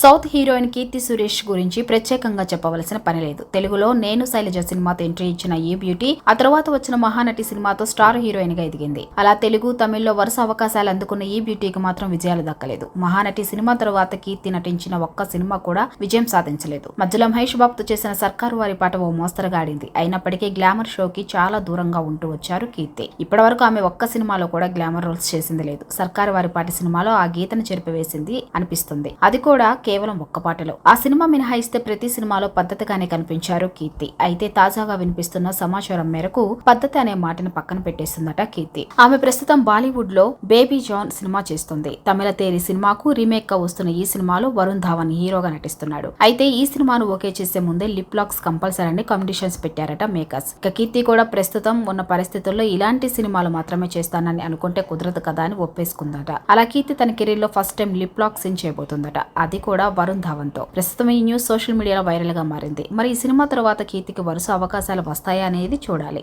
South heroine Keerthy Suresh గురించి ప్రత్యేకంగా చెప్పవలసిన పని లేదు. తెలుగులో నేను శైలజ సినిమాతో ఎంట్రీ ఇచ్చిన ఈ బ్యూటీ ఆ తర్వాత వచ్చిన మహానటి సినిమాతో స్టార్ హీరోయిన్గా ఎదిగింది. అలా తెలుగు తమిళ్ళో వరుస అవకాశాలు అందుకున్న ఈ బ్యూటీకి మాత్రం విజయాలు దక్కలేదు. మహానటి సినిమా తర్వాత కీర్తి నటించిన ఒక్క సినిమా కూడా విజయం సాధించలేదు. మధ్యలో మహేష్ బాబుతో చేసిన సర్కారు వారి పాట ఓ మోస్తరుగా ఆడింది. అయినప్పటికీ గ్లామర్ షోకి చాలా దూరంగా ఉంటూ వచ్చారు కీర్తి. ఇప్పటివరకు ఆమె ఒక్క సినిమాలో కూడా గ్లామర్ రోల్స్ చేసింది లేదు. సర్కారు వారి పాట సినిమాలో ఆ గీతను చెరిపివేసింది అనిపిస్తుంది. అది కూడా కేవలం ఒక్క పాటలో. ఆ సినిమా మినహాయిస్తే ప్రతి సినిమాలో పద్ధతిగానే కనిపించారు కీర్తి. అయితే తాజాగా వినిపిస్తున్న సమాచారం మేరకు పద్ధతి అనే మాటను పక్కన పెట్టేస్తుందట కీర్తి. ఆమె ప్రస్తుతం బాలీవుడ్లో బేబీ జాన్ సినిమా చేస్తుంది. తమిళ తేరి సినిమాకు రీమేక్గా వస్తున్న ఈ సినిమాలో వరుణ్ ధావన్ హీరోగా నటిస్తున్నాడు. అయితే ఈ సినిమాను ఓకే చేసే ముందే లిప్ లాక్స్ కంపల్సరీ అని కండిషన్స్ పెట్టారట మేకర్స్. ఇక కీర్తి కూడా ప్రస్తుతం ఉన్న పరిస్థితుల్లో ఇలాంటి సినిమాలు మాత్రమే చేస్తానని అనుకుంటే కుదరదు కదా అని ఒప్పేసుకుందట. అలా కీర్తి తన కెరీర్లో first time lip lock scene చేయబోతుందట. అది కూడా కూడా వరుణ్ ధావన్తో ప్రస్తుతం ఈ న్యూస్ సోషల్ మీడియాలో వైరల్గా మారింది. మరి ఈ సినిమా తర్వాత కీర్తికి వరుస అవకాశాలు వస్తాయా అనేది చూడాలి.